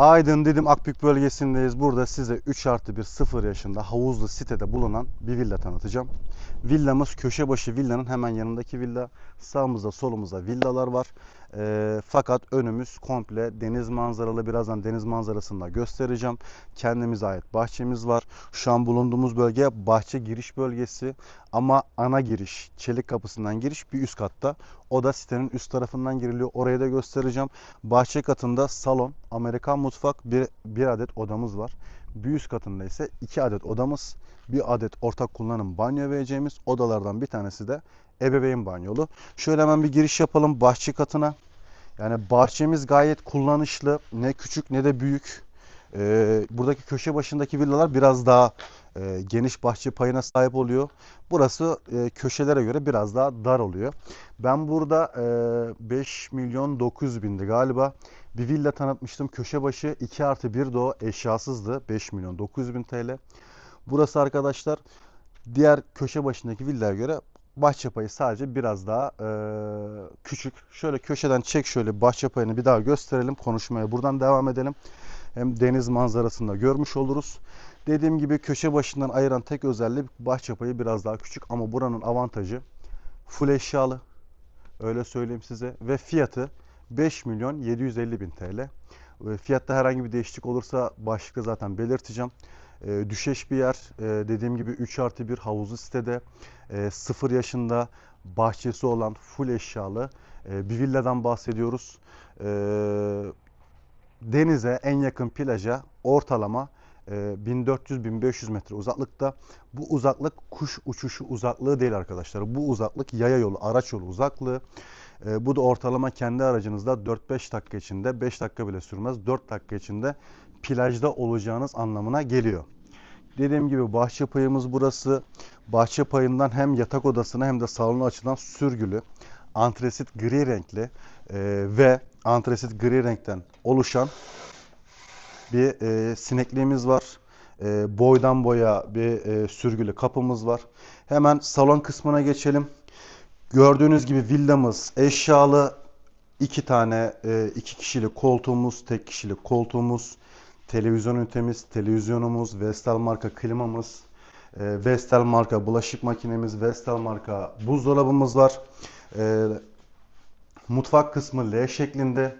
Aydın Didim Akbük bölgesindeyiz. Burada size 3 artı 1 0 yaşında havuzlu sitede bulunan bir villa tanıtacağım. Villamız köşe başı villanın hemen yanındaki villa. Sağımızda solumuzda villalar var. Ee, fakat önümüz komple deniz manzaralı. Birazdan deniz manzarasını da göstereceğim. Kendimize ait bahçemiz var. Şu an bulunduğumuz bölge bahçe giriş bölgesi. Ama ana giriş, çelik kapısından giriş bir üst katta. O da sitenin üst tarafından giriliyor. Orayı da göstereceğim. Bahçe katında salon, Amerikan mutfak, bir, bir adet odamız var. Bir üst katında ise iki adet odamız, bir adet ortak kullanım banyo vereceğimiz odalardan bir tanesi de ebeveyn banyolu. Şöyle hemen bir giriş yapalım bahçe katına. Yani bahçemiz gayet kullanışlı. Ne küçük ne de büyük. Ee, buradaki köşe başındaki villalar biraz daha e, geniş bahçe payına sahip oluyor. Burası e, köşelere göre biraz daha dar oluyor. Ben burada e, 5 milyon 900 bindi galiba. Bir villa tanıtmıştım. Köşe başı 2 artı 1 de eşyasızdı. 5 milyon 900 bin TL. Burası arkadaşlar diğer köşe başındaki villaya göre bahçe payı sadece biraz daha e, küçük. Şöyle köşeden çek şöyle bahçe payını bir daha gösterelim. Konuşmaya buradan devam edelim. Hem deniz manzarasını da görmüş oluruz. Dediğim gibi köşe başından ayıran tek özelliği bahçe payı biraz daha küçük ama buranın avantajı full eşyalı. Öyle söyleyeyim size ve fiyatı 5 milyon 750 bin TL. Fiyatta herhangi bir değişiklik olursa başlıkta zaten belirteceğim. E, düşeş bir yer. E, dediğim gibi 3 artı 1 havuzlu sitede. E, 0 yaşında bahçesi olan full eşyalı e, bir villadan bahsediyoruz. E, denize en yakın plaja ortalama e, 1400-1500 metre uzaklıkta. Bu uzaklık kuş uçuşu uzaklığı değil arkadaşlar. Bu uzaklık yaya yolu, araç yolu uzaklığı. E, bu da ortalama kendi aracınızda 4-5 dakika içinde, 5 dakika bile sürmez, 4 dakika içinde plajda olacağınız anlamına geliyor. Dediğim gibi bahçe payımız burası. Bahçe payından hem yatak odasına hem de salona açılan sürgülü, antresit gri renkli e, ve antresit gri renkten oluşan bir e, sinekliğimiz var. E, boydan boya bir e, sürgülü kapımız var. Hemen salon kısmına geçelim. Gördüğünüz gibi villamız eşyalı. iki tane e, iki kişilik koltuğumuz, tek kişilik koltuğumuz, televizyon ünitemiz, televizyonumuz, Vestel marka klimamız, e, Vestel marka bulaşık makinemiz, Vestel marka buzdolabımız var. E, mutfak kısmı L şeklinde.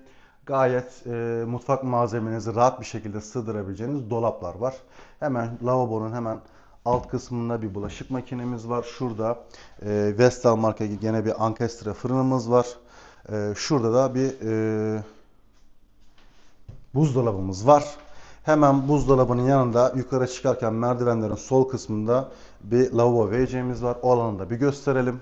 Gayet e, mutfak malzemenizi rahat bir şekilde sığdırabileceğiniz dolaplar var. Hemen lavabonun hemen alt kısmında bir bulaşık makinemiz var. Şurada e, Vestel marka gene bir ankestre fırınımız var. E, şurada da bir e, buzdolabımız var. Hemen buzdolabının yanında yukarı çıkarken merdivenlerin sol kısmında bir lavabo WC'miz var. O alanı da bir gösterelim.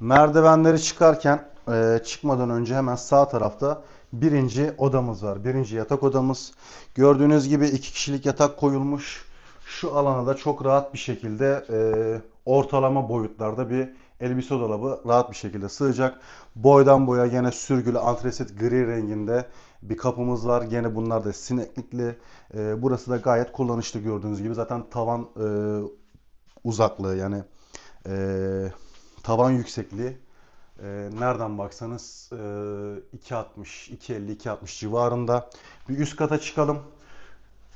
Merdivenleri çıkarken e, çıkmadan önce hemen sağ tarafta birinci odamız var. Birinci yatak odamız. Gördüğünüz gibi iki kişilik yatak koyulmuş. Şu alana da çok rahat bir şekilde e, ortalama boyutlarda bir elbise dolabı rahat bir şekilde sığacak. Boydan boya gene sürgülü antresit gri renginde bir kapımız var. Gene bunlar da sineklikli. E, burası da gayet kullanışlı gördüğünüz gibi. Zaten tavan e, uzaklığı yani e, tavan yüksekliği e, nereden baksanız e, 2.60, 2.50, 2.60 civarında. Bir üst kata çıkalım.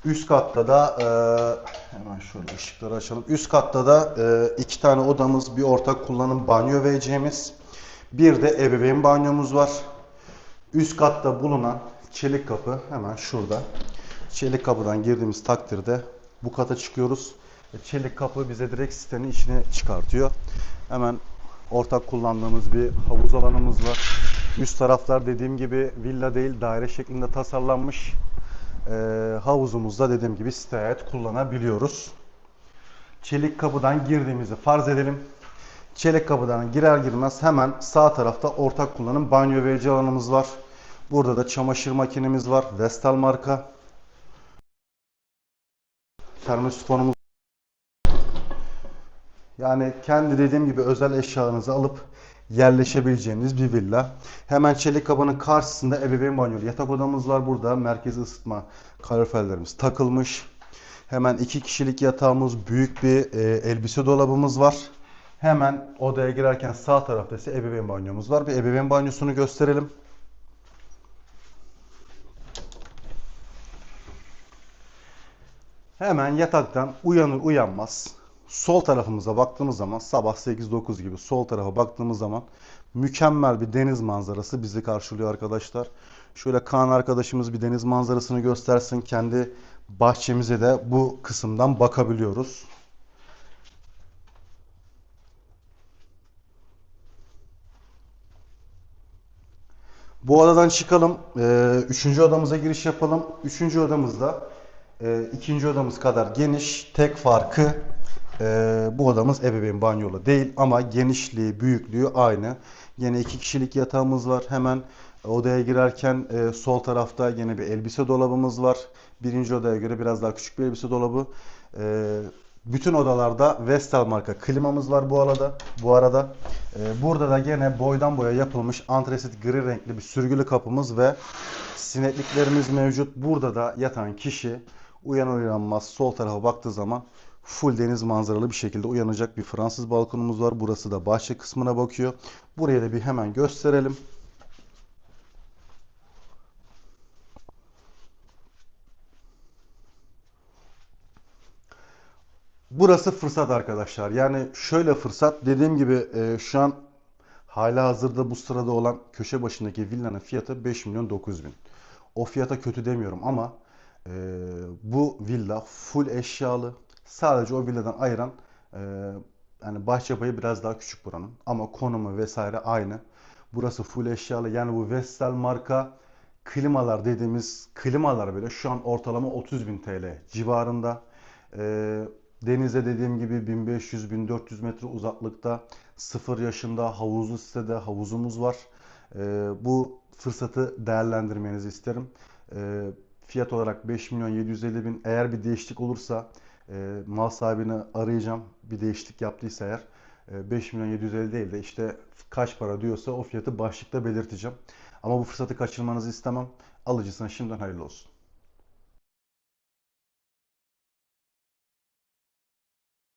Üst katta da e, hemen şöyle ışıkları açalım. Üst katta da e, iki tane odamız, bir ortak kullanım banyo vereceğimiz, bir de ebeveyn banyomuz var. Üst katta bulunan çelik kapı hemen şurada. Çelik kapıdan girdiğimiz takdirde bu kata çıkıyoruz. E, Çelik kapı bize direkt sitenin içine çıkartıyor. Hemen ortak kullandığımız bir havuz alanımız var. Üst taraflar dediğim gibi villa değil daire şeklinde tasarlanmış. Ee, havuzumuzda dediğim gibi siteye ait kullanabiliyoruz. Çelik kapıdan girdiğimizi farz edelim. Çelik kapıdan girer girmez hemen sağ tarafta ortak kullanım banyo verici alanımız var. Burada da çamaşır makinemiz var. Vestel marka. Termosifonumuz yani kendi dediğim gibi özel eşyalarınızı alıp yerleşebileceğiniz bir villa. Hemen çelik kabının karşısında ebeveyn banyolu yatak odamız var burada. Merkezi ısıtma kaloriferlerimiz takılmış. Hemen iki kişilik yatağımız, büyük bir e, elbise dolabımız var. Hemen odaya girerken sağ tarafta ise ebeveyn banyomuz var. Bir ebeveyn banyosunu gösterelim. Hemen yataktan uyanır uyanmaz sol tarafımıza baktığımız zaman sabah 8-9 gibi sol tarafa baktığımız zaman mükemmel bir deniz manzarası bizi karşılıyor arkadaşlar. Şöyle Kaan arkadaşımız bir deniz manzarasını göstersin. Kendi bahçemize de bu kısımdan bakabiliyoruz. Bu odadan çıkalım. Ee, üçüncü odamıza giriş yapalım. Üçüncü odamızda e, ikinci odamız kadar geniş. Tek farkı e, bu odamız ebeveyn banyolu değil ama genişliği, büyüklüğü aynı. Yine iki kişilik yatağımız var. Hemen odaya girerken e, sol tarafta yine bir elbise dolabımız var. Birinci odaya göre biraz daha küçük bir elbise dolabı. E, bütün odalarda Vestel marka klimamız var bu arada. Bu arada e, burada da gene boydan boya yapılmış antresit gri renkli bir sürgülü kapımız ve sinekliklerimiz mevcut. Burada da yatan kişi uyanır uyanmaz sol tarafa baktığı zaman full deniz manzaralı bir şekilde uyanacak bir Fransız balkonumuz var. Burası da bahçe kısmına bakıyor. Buraya da bir hemen gösterelim. Burası fırsat arkadaşlar. Yani şöyle fırsat dediğim gibi e, şu an hala hazırda bu sırada olan köşe başındaki villanın fiyatı 5 milyon 9 bin. O fiyata kötü demiyorum ama e, bu villa full eşyalı. Sadece o villadan ayıran e, yani bahçe payı biraz daha küçük buranın. Ama konumu vesaire aynı. Burası full eşyalı. Yani bu Vestel marka klimalar dediğimiz klimalar böyle şu an ortalama 30 bin TL civarında. E, denize dediğim gibi 1500-1400 metre uzaklıkta 0 yaşında havuzlu sitede havuzumuz var. E, bu fırsatı değerlendirmenizi isterim. E, fiyat olarak 5 milyon 750 bin eğer bir değişiklik olursa e, mal sahibini arayacağım. Bir değişiklik yaptıysa eğer e, 5 milyon 750 değil de işte kaç para diyorsa o fiyatı başlıkta belirteceğim. Ama bu fırsatı kaçırmanızı istemem. Alıcısına şimdiden hayırlı olsun.